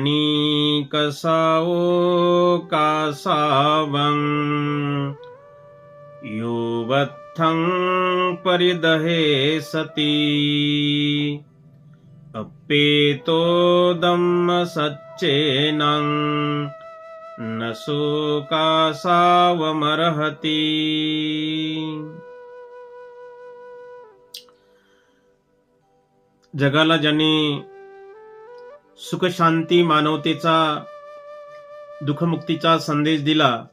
आणि कसाओ कासावं। युवत्थं परिदहे सती। अपेतो दम सच्चेनं। न कासावमर्हति। जगाला ज्यांनी सुखशांती मानवतेचा दुःखमुक्तीचा संदेश दिला.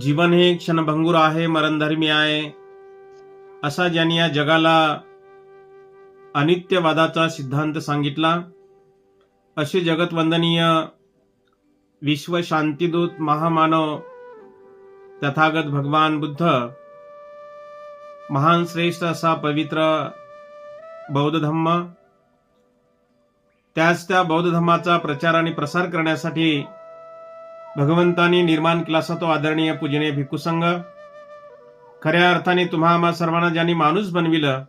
जीवन हे क्षणभंगूर आहे मरणधर्मी आहे. असा ज्यांनी या जगाला अनित्यवादाचा सिद्धांत सांगितला असे जगतवंदनीय विश्वशांतीदूत महामानव तथागत भगवान बुद्ध महान श्रेष्ठ असा पवित्र बौद्ध धम्म त्याच त्या बौद्ध धर्माचा प्रचार आणि प्रसार करण्यासाठी भगवंतांनी निर्माण केला असा तो आदरणीय पूजनीय भिक्खू खऱ्या अर्थाने तुम्हा आम्हा सर्वांना ज्यांनी माणूस बनविलं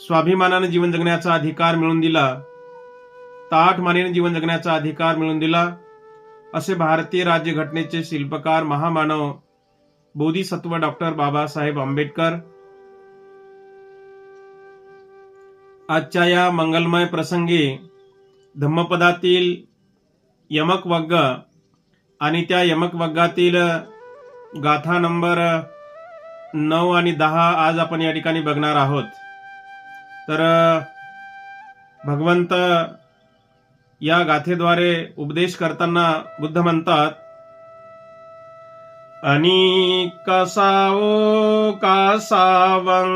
स्वाभिमानाने जीवन जगण्याचा अधिकार मिळवून दिला ताठ मानेने जीवन जगण्याचा अधिकार मिळवून दिला असे भारतीय राज्यघटनेचे शिल्पकार महामानव बोधिसत्व डॉक्टर बाबासाहेब आंबेडकर आजच्या या मंगलमय प्रसंगी धम्मपदातील यमक वग्ग आणि त्या यमक वग्गातील गाथा नंबर नऊ आणि दहा आज आपण या ठिकाणी बघणार आहोत. तर भगवंत या गाथेद्वारे उपदेश करताना बुद्ध म्हणतात आणि कसाओ कासावं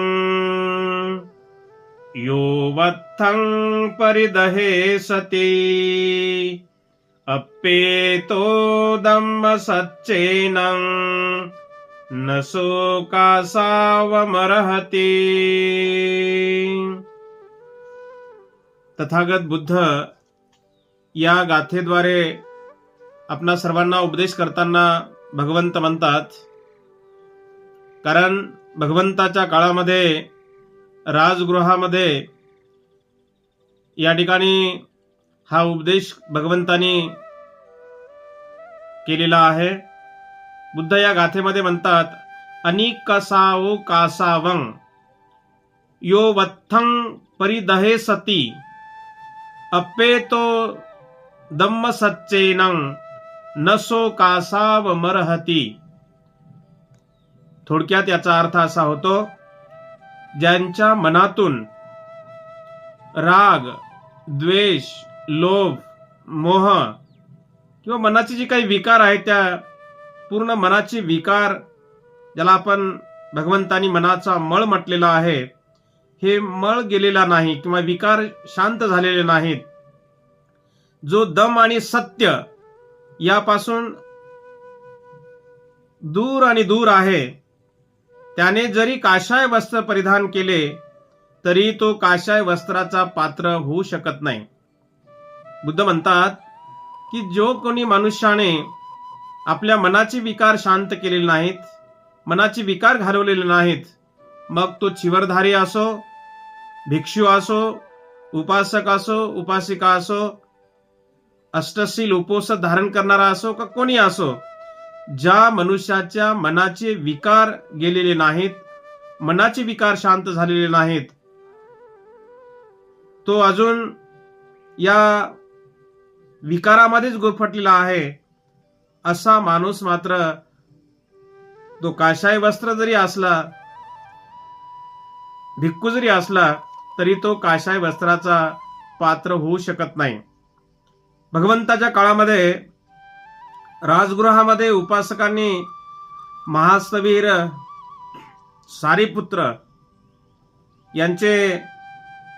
यो वत्थं परिदहे सती। अप्पेतो सच्चेनं न शोकासावमर्हति तथागत बुद्ध या गाथेद्वारे आपणा सर्वांना उपदेश करताना भगवंत म्हणतात कारण भगवंताच्या काळामध्ये राजगृहामध्ये या ठिकाणी हा उपदेश भगवंतानी केलेला आहे. बुद्ध या गाथेमध्ये म्हणतात अनिकसाओ कासावं यो वत्थं परिदहे सती अपेतो दम्म सच्चेन नसो कासाव मरहती थोडक्यात याचा अर्थ असा होतो ज्यांच्या मनातून राग द्वेष लोभ मोह किंवा मनाचे जे काही विकार आहेत त्या पूर्ण मनाचे विकार ज्याला आपण भगवंतानी मनाचा मळ म्हटलेला आहे हे मळ गेलेला नाही किंवा विकार शांत झालेले नाहीत. जो दम आणि सत्य यापासून दूर आणि दूर आहे त्याने जरी काशाय वस्त्र परिधान केले तरी तो काशाय वस्त्राचा पात्र होऊ शकत नाही. बुद्ध म्हणतात की जो कोणी मनुष्याने आपल्या मनाचे विकार शांत केलेले नाहीत मनाचे विकार घालवलेले नाहीत मग तो चिवरधारी असो भिक्षू असो उपासक असो उपासिका असो अष्टशील उपोष धारण करणारा असो का कोणी असो ज्या मनुष्याच्या मनाचे विकार गेलेले नाहीत मनाचे विकार शांत झालेले नाहीत तो अजून या विकारामध्येच गुरफटलेला आहे असा माणूस मात्र तो काशाय वस्त्र जरी असला भिक्खू जरी असला तरी तो काशाय वस्त्राचा पात्र होऊ शकत नाही. भगवंताच्या काळामध्ये राजगृहामध्ये उपासकांनी महास्तवीर सारीपुत्र यांचे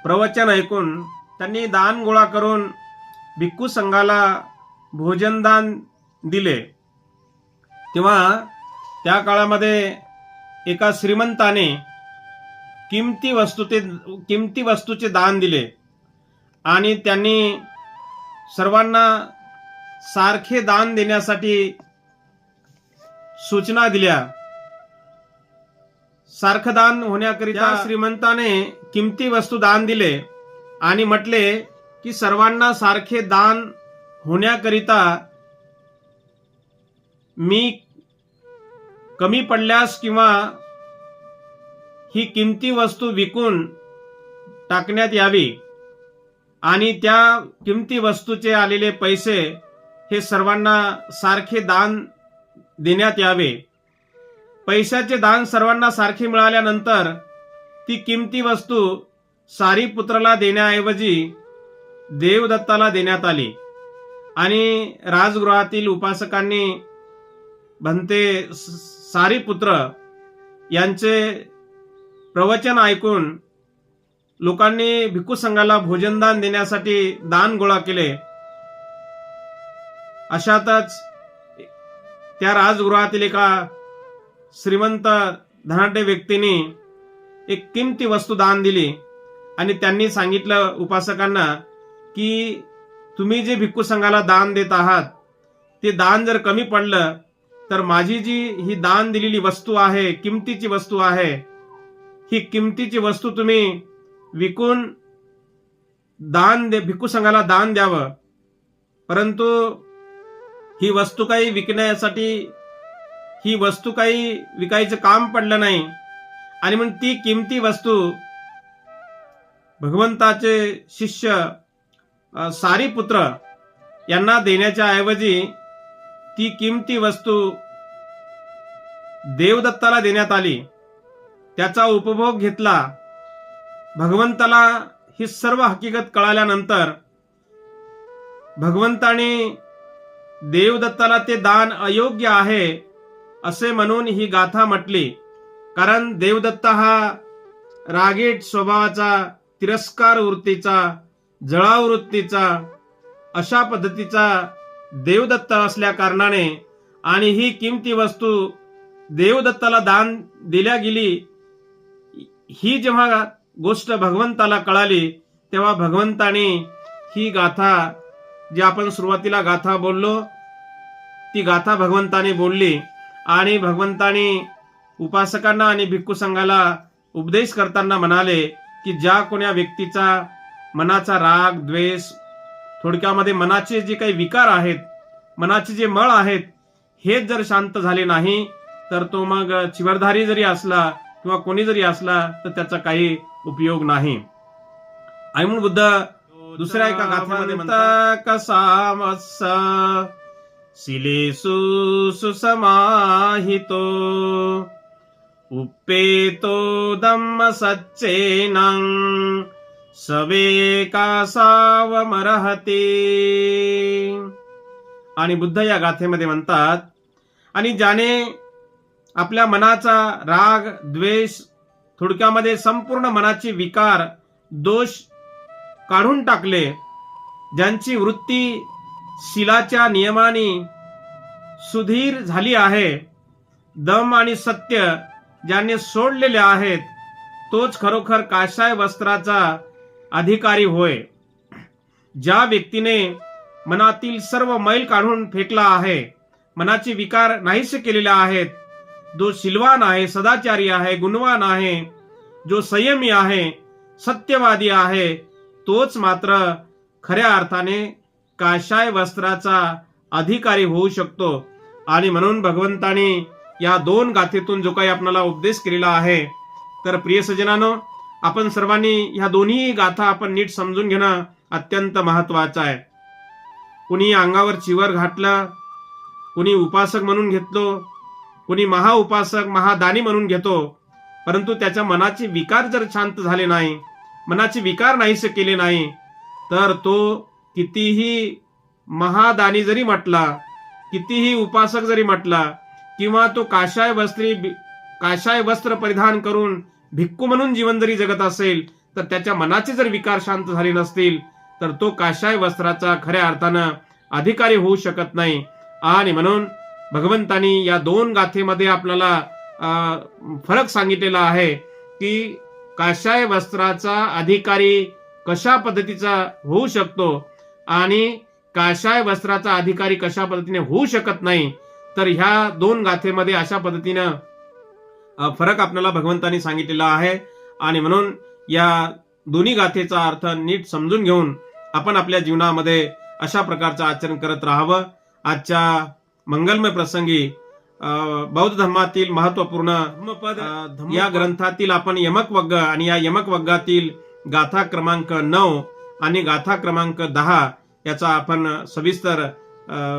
प्रवचन ऐकून त्यांनी दान गोळा करून भिक्खू संघाला भोजनदान दिले. तेव्हा त्या काळामध्ये एका श्रीमंताने किमती वस्तूचे किमती वस्तूचे दान दिले. आणि त्यांनी सर्वांना सारखे दान देण्यासाठी सूचना दिल्या. सारखं दान होण्याकरिता श्रीमंताने किमती वस्तू दान दिले आणि म्हटले की सर्वांना सारखे दान होण्याकरिता मी कमी पडल्यास किंवा ही किमती वस्तू विकून टाकण्यात यावी आणि त्या किमती वस्तूचे आलेले पैसे हे सर्वांना सारखे दान देण्यात यावे. पैशाचे दान सर्वांना सारखे मिळाल्यानंतर ती किमती वस्तू सारी पुत्राला देण्याऐवजी देवदत्ताला देण्यात आली. आणि राजगृहातील उपासकांनी भंते सारी पुत्र यांचे प्रवचन ऐकून लोकांनी भिक्खू संघाला भोजनदान देण्यासाठी दान गोळा केले. अशातच त्या राजगृहातील एका श्रीमंत धनाढ्य व्यक्तीने एक किमती वस्तू दान दिली आणि त्यांनी सांगितलं उपासकांना की तुम्ही जे भिक्खू संघाला दान देत आहात ते दान जर कमी पडलं तर माझी जी ही दान दिलेली वस्तू आहे किमतीची वस्तू आहे ही किमतीची वस्तू तुम्ही विकून दान दे भिक्खू संघाला दान द्यावं. परंतु ही वस्तू काही विकण्यासाठी ही वस्तू काही विकायचं काम पडलं नाही. आणि मग ती किमती वस्तू भगवंताचे शिष्य सारी पुत्र यांना देण्याच्या ऐवजी ती किमती वस्तू देवदत्ताला देण्यात आली. त्याचा उपभोग घेतला. भगवंताला ही सर्व हकीकत कळाल्यानंतर भगवंताने देवदत्ताला ते दान अयोग्य आहे असे म्हणून ही गाथा म्हटली. कारण देवदत्त हा रागीट स्वभावाचा तिरस्कार वृत्तीचा जळाव वृत्तीचा अशा पद्धतीचा देवदत्त असल्या कारणाने आणि ही किमती वस्तू देवदत्ताला दान दिल्या गेली ही जेव्हा गोष्ट भगवंताला कळाली तेव्हा भगवंताने ही गाथा जी आपण सुरुवातीला गाथा बोललो ती गाथा भगवंताने बोलली आणि भगवंताने उपासकांना आणि भिक्खू संघाला उपदेश करताना म्हणाले की ज्या कोण्या व्यक्तीचा मनाचा राग द्वेष थोडक्यामध्ये मनाचे जे काही विकार आहेत मनाचे जे मळ आहेत हेच जर शांत झाले नाही तर तो मग चिवरधारी जरी असला किंवा कोणी जरी असला तर त्याचा काही उपयोग नाही. आई म्हणून बुद्ध दुसऱ्या एका गाथेमध्ये म्हणतात कसा मत्स शिलेसु सुसमाहितो उप्पेतो दम्म सच्चेनं सवे कासावमरहते आणि बुद्ध या गाथेमध्ये म्हणतात आणि ज्याने आपल्या मनाचा राग द्वेष थोडक्यामध्ये संपूर्ण मनाचे विकार दोष काढून टाकले. ज्यांची वृत्ती शिलाच्या नियमाने सुधीर झाली आहे दम आणि सत्य ज्यांनी सोडलेले आहेत तोच खरोखर काशाय वस्त्राचा अधिकारी होय. ज्या व्यक्तीने मनातील सर्व मैल काढून फेकला आहे मनाचे विकार नाहीसे केलेले आहेत जो शिलवान आहे सदाचारी आहे गुणवान आहे जो संयमी आहे सत्यवादी आहे तोच मात्र खऱ्या अर्थाने काशाय वस्त्राचा अधिकारी होऊ शकतो. आणि म्हणून भगवंताने या दोन गाथेतून जो काही आपल्याला उपदेश केलेला आहे तर प्रिय सजनानो आपण सर्वांनी ह्या दोन्ही गाथा आपण नीट समजून घेणं अत्यंत महत्वाचं आहे. कुणी अंगावर चिवर घातलं कुणी उपासक म्हणून घेतलो कुणी महाउपासक महादानी म्हणून घेतो परंतु त्याच्या मनाचे विकार जर शांत झाले नाही मनाचे विकार नाहीसे केले नाही तर तो कितीही महादानी जरी म्हटला कितीही उपासक जरी म्हटला किंवा तो काशाय वस्त्री काशाय वस्त्र परिधान करून भिक्खू म्हणून जीवन जरी जगत असेल तर त्याच्या मनाचे जर विकार शांत झाले नसतील तर तो काशाय वस्त्राचा खऱ्या अर्थानं अधिकारी होऊ शकत नाही. आणि म्हणून भगवंतानी या दोन गाथेमध्ये आपल्याला फरक सांगितलेला आहे की काशाय वस्त्राचा अधिकारी कशा पद्धतीचा होऊ शकतो आणि काशाय वस्त्राचा अधिकारी कशा पद्धतीने होऊ शकत नाही तर ह्या दोन गाथेमध्ये अशा पद्धतीनं फरक आपल्याला भगवंतानी सांगितलेला आहे. आणि म्हणून या दोन्ही गाथेचा अर्थ नीट समजून घेऊन आपण आपल्या जीवनामध्ये अशा प्रकारचं आचरण करत राहावं. आजच्या मंगलमय प्रसंगी बौद्ध धर्मातील महत्त्वपूर्ण धम्मपद. या ग्रंथातील आपण यमक वग्ग आणि या यमक वग्गातील गाथा क्रमांक नऊ आणि गाथा क्रमांक दहा याचा आपण सविस्तर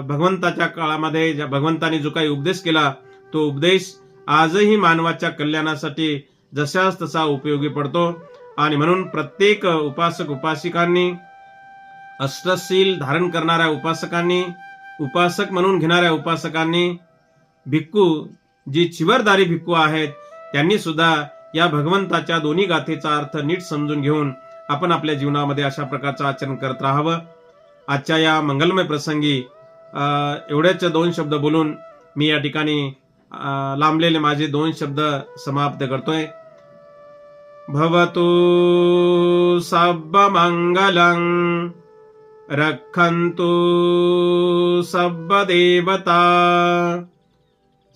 भगवंताच्या काळामध्ये ज्या भगवंताने जो काही उपदेश केला तो उपदेश आजही मानवाच्या कल्याणासाठी जशाच तसा उपयोगी पडतो. आणि म्हणून प्रत्येक उपासक उपासिकांनी अष्टशील धारण करणाऱ्या उपासकांनी उपासक म्हणून घेणाऱ्या उपासकांनी भिक्खू जी चिवरदारी भिक्खू आहेत त्यांनी सुद्धा या भगवंताच्या दोन्ही गाथेचा अर्थ नीट समजून घेऊन आपण आपल्या जीवनामध्ये अशा प्रकारचं आचरण करत राहावं. आजच्या या मंगलमय प्रसंगी अ, एवढेच दोन शब्द बोलून मी या ठिकाणी लांबलेले माझे दोन शब्द समाप्त करतोय. भवतु सब्बमङ्गलम् रक्षन्तु देवता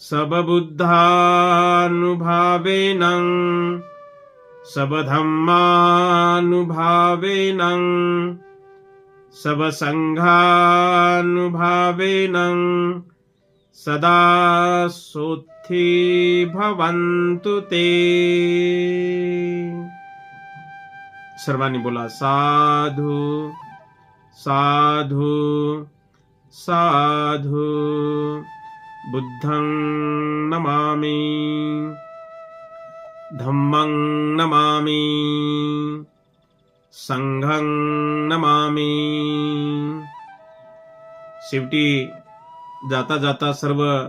सबबुद्धानुभावेन सबधम्मानुभावेन सबसङ्घानुभावेन सदा सोत्थी भवन्तु ते। सर्वांनी बोला साधू साधू साधू। बुद्धं नमामि। धम्मं नमामि। संघं नमामि। शेवटी जाता जाता सर्व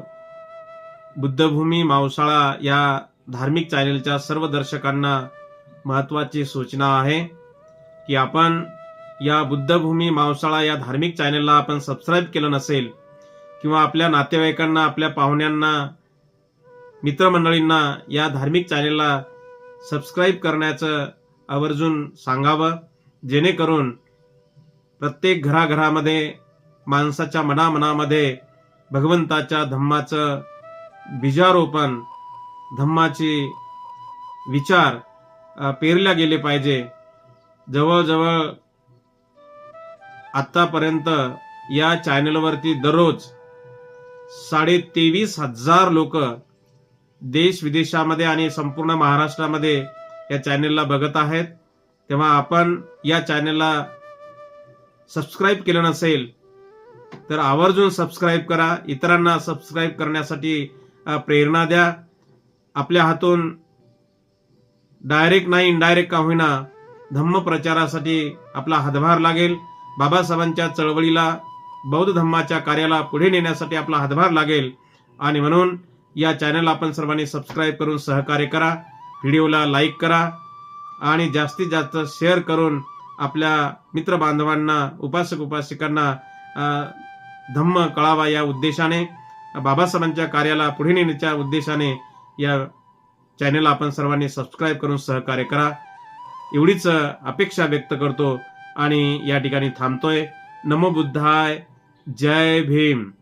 बुद्धभूमी मावसाळा या धार्मिक चॅनेलच्या सर्व दर्शकांना महत्वाची सूचना आहे की आपण या बुद्धभूमी मावसाळा या धार्मिक चॅनेलला आपण सबस्क्राईब केलं नसेल किंवा आपल्या नातेवाईकांना आपल्या पाहुण्यांना मित्रमंडळींना या धार्मिक चॅनेलला सबस्क्राईब करण्याचं आवर्जून सांगावं. जेणेकरून प्रत्येक घराघरामध्ये माणसाच्या मनामनामध्ये भगवंताच्या धम्माचं बीजारोपण धम्माची विचार पेरल्या गेले पाहिजे. जवळजवळ आत्तापर्यंत या चॅनलवरती दररोज साडे तेवीस हजार लोक देश विदेशामध्ये आणि संपूर्ण महाराष्ट्रामध्ये या चॅनेलला बघत आहेत. तेव्हा आपण या चॅनेलला सबस्क्राईब केलं नसेल तर आवर्जून सबस्क्राईब करा. इतरांना सबस्क्राईब करण्यासाठी प्रेरणा द्या. आपल्या हातून डायरेक्ट नाही इनडायरेक्ट का होईना धम्म प्रचारासाठी आपला हातभार लागेल. बाबासाहेबांच्या चळवळीला बौद्ध धम्माच्या कार्याला पुढे नेण्यासाठी आपला हातभार लागेल. आणि म्हणून या चॅनल आपण सर्वांनी सबस्क्राईब करून सहकार्य करा. व्हिडिओला लाईक करा. आणि जास्तीत जास्त शेअर करून आपल्या मित्र बांधवांना उपासक उपासिकांना धम्म कळावा या उद्देशाने बाबासाहेबांच्या कार्याला पुढे नेण्याच्या उद्देशाने या चॅनल आपण सर्वांनी सबस्क्राईब करून सहकार्य करा. एवढीच अपेक्षा व्यक्त करतो आणि या ठिकाणी थांबतोय. नमो बुद्धाय. जय भीम।